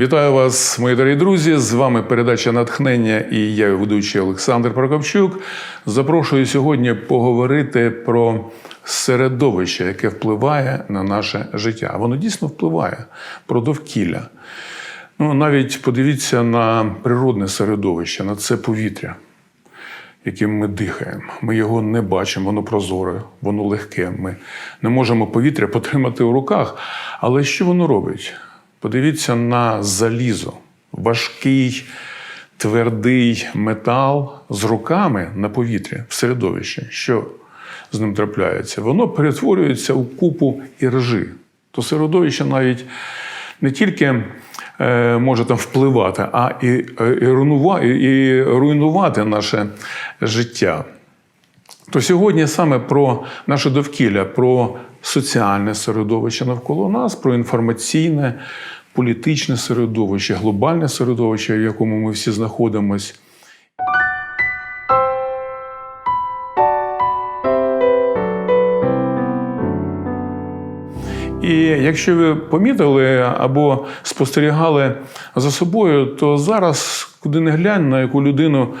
Вітаю вас, мої дорогі друзі. З вами передача Натхнення і я, ведучий Олександр Прокопчук. Запрошую сьогодні поговорити про середовище, яке впливає на наше життя. Воно дійсно впливає про довкілля. Ну, навіть подивіться на природне середовище, на це повітря, яким ми дихаємо. Ми його не бачимо, воно прозоре, воно легке. Ми не можемо повітря потримати у руках. Але що воно робить? Подивіться на залізо, важкий, твердий метал з руками на повітрі в середовищі. Що з ним трапляється? Воно перетворюється у купу іржи. То середовище навіть не тільки е, може там впливати, а і, і, руйнува- і руйнувати наше життя. То сьогодні саме про наше довкілля, про соціальне середовище навколо нас, про інформаційне, політичне середовище, глобальне середовище, в якому ми всі знаходимося. І якщо ви помітили або спостерігали за собою, то зараз, куди не глянь, на яку людину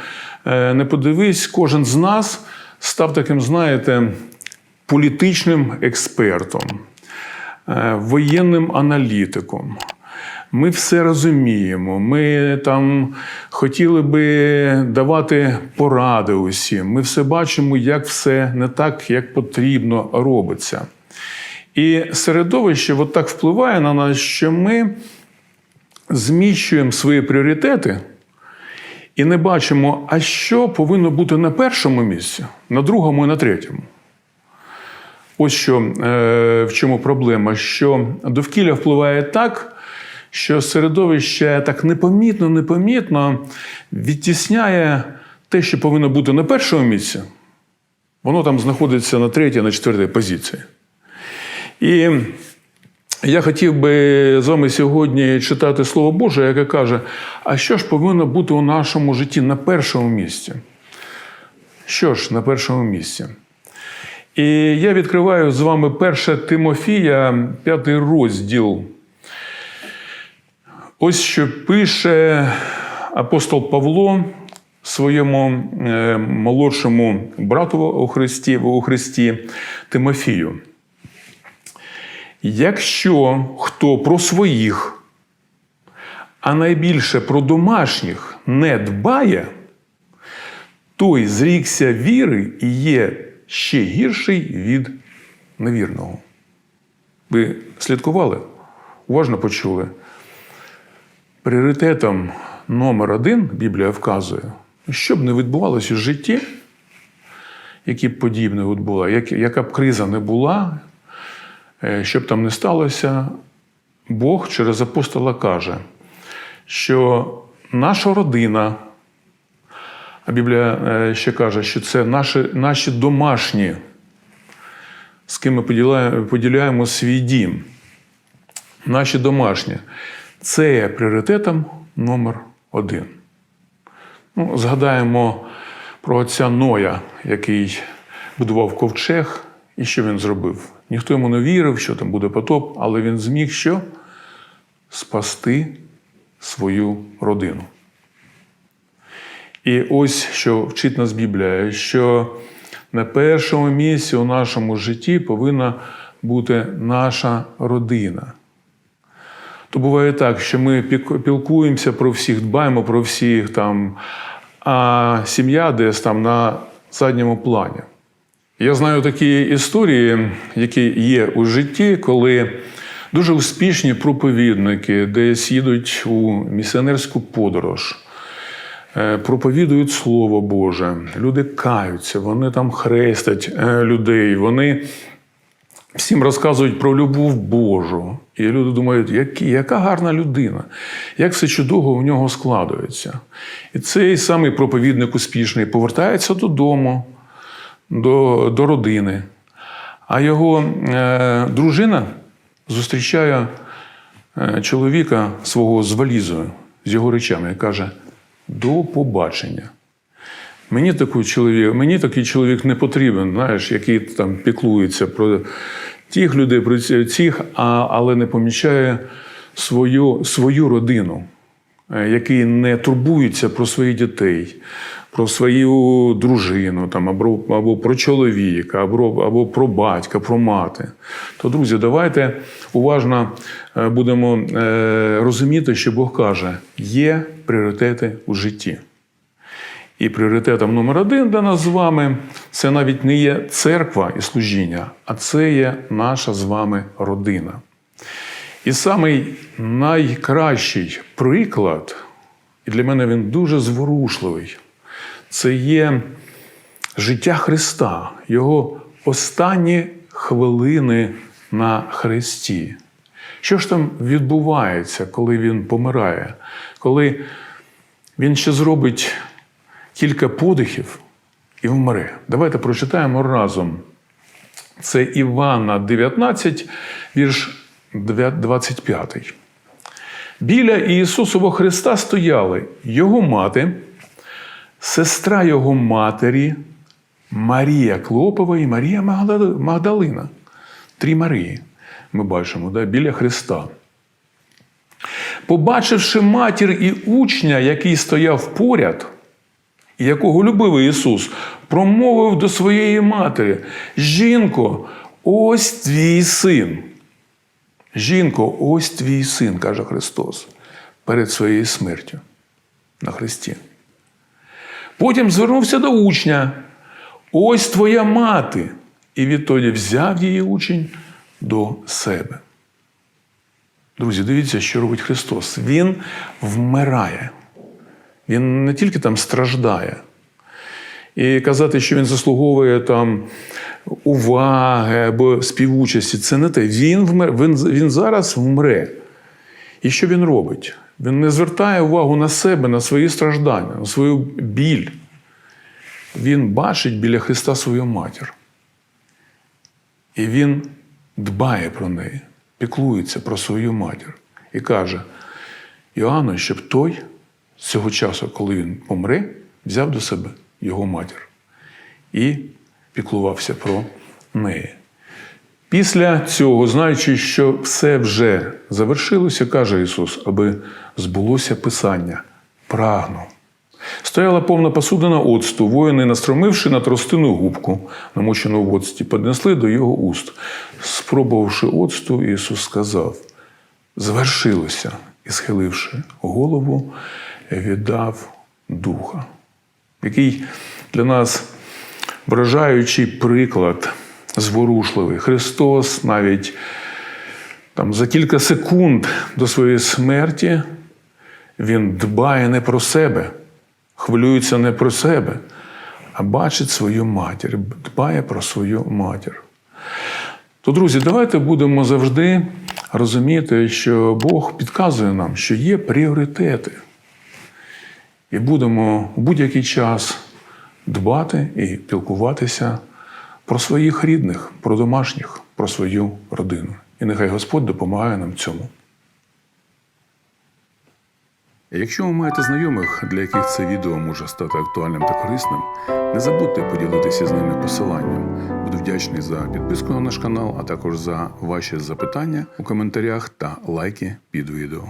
е, не подивись, кожен з нас став таким, знаєте, політичним експертом, е, воєнним аналітиком. Ми все розуміємо. Ми там хотіли би давати поради усім. Ми все бачимо, як все не так, як потрібно робиться. І середовище от так впливає на нас, що ми зміщуємо свої пріоритети і не бачимо, а що повинно бути на першому місці, на другому і на третьому. Ось що е, в чому проблема, що довкілля впливає так, що середовище так непомітно, непомітно відтісняє те, що повинно бути на першому місці, воно там знаходиться на третій, на четвертій позиції. І я хотів би з вами сьогодні читати Слово Боже, яке каже: а що ж повинно бути у нашому житті на першому місці? Що ж на першому місці? І я відкриваю з вами перше Тимофія, п'ятий розділ. Ось що пише апостол Павло своєму е, молодшому брату у Христі, у Христі Тимофію. Якщо хто про своїх, а найбільше про домашніх не дбає, той зрікся віри і є ще гірший від невірного. Ви слідкували? Уважно почули. Пріоритетом номер один Біблія вказує, що б не відбувалося в житті, які б події б не відбула, яка б криза не була, Е, що б там не сталося, Бог через апостола каже, що наша родина, Біблія е, ще каже, що це наші, наші домашні, з ким ми поділяємо, поділяємо свій дім. Наші домашні. Це є пріоритетом номер один. Ну, згадаємо про отця Ноя, який будував ковчег, і що він зробив? Ніхто йому не вірив, що там буде потоп, але він зміг що? Спасти свою родину. І ось що вчить нас Біблія, що на першому місці у нашому житті повинна бути наша родина. То буває так, що ми пілкуємося про всіх, дбаємо про всіх, там, а сім'я десь там на задньому плані. Я знаю такі історії, які є у житті, коли дуже успішні проповідники десь їдуть у місіонерську подорож, проповідують Слово Боже, люди каються, вони там хрестять е, людей, вони всім розказують про любов Божу. І люди думають, які, яка гарна людина, як все чудово в нього складується. І цей самий проповідник успішний повертається додому до, до родини. А його е, дружина зустрічає е, чоловіка свого з валізою, з його речами, і каже: до побачення. Мені такий чоловік, мені такий чоловік не потрібен, знаєш, який там піклується про тих людей, про цих, а, але не помічає свою, свою родину, який не турбується про своїх дітей, про свою дружину, там, або, або про чоловіка, або, або про батька, про мати, то, друзі, давайте уважно е, будемо е, розуміти, що Бог каже, є пріоритети у житті. І пріоритетом номер один для нас з вами це навіть не є церква і служіння, а це є наша з вами родина. І самий найкращий приклад, і для мене він дуже зворушливий, це є життя Христа, Його останні хвилини на Христі. Що ж там відбувається, коли Він помирає? Коли Він ще зробить кілька подихів і вмре. Давайте прочитаємо разом. Це Івана 19, вірш 25. Біля Ісусового Христа стояли Його мати, сестра Його матері, Марія Клопова і Марія Магдалина. Три Марії ми бачимо да, біля Христа. Побачивши матір і учня, який стояв поряд, і якого любив Ісус, промовив до своєї матері: Жінко, ось твій син. Жінко, ось твій син, каже Христос, перед своєю смертю на Христі. Потім звернувся до учня: ось твоя мати. І відтоді взяв її учень до себе. Друзі, дивіться, що робить Христос. Він вмирає. Він не тільки там страждає. І казати, що він заслуговує там уваги або співучасті, це не те. Він, вмер, він, він зараз вмре. І що він робить? Він не звертає увагу на себе, на свої страждання, на свою біль. Він бачить біля Христа свою матір. І він дбає про неї, піклується про свою матір і каже: Іоанну, щоб той з цього часу, коли він помре, взяв до себе його матір і піклувався про неї. Після цього, знаючи, що все вже завершилося, каже Ісус, аби збулося Писання, прагну. Стояла повна посудина оцту, воїни, настромивши на тростину губку, намочену в оцті, піднесли до його уст. Спробувавши оцту, Ісус сказав: звершилося, і, схиливши голову, віддав духа. Який для нас вражаючий приклад зворушливий. Христос навіть там, за кілька секунд до своєї смерті Він дбає не про себе, хвилюється не про себе, а бачить свою матір, дбає про свою матір. То, друзі, давайте будемо завжди розуміти, що Бог підказує нам, що є пріоритети. І будемо в будь-який час дбати і пілкуватися про своїх рідних, про домашніх, про свою родину. І нехай Господь допомагає нам цьому. Якщо ви маєте знайомих, для яких це відео може стати актуальним та корисним, не забудьте поділитися з ними посиланням. Буду вдячний за підписку на наш канал, а також за ваші запитання у коментарях та лайки під відео.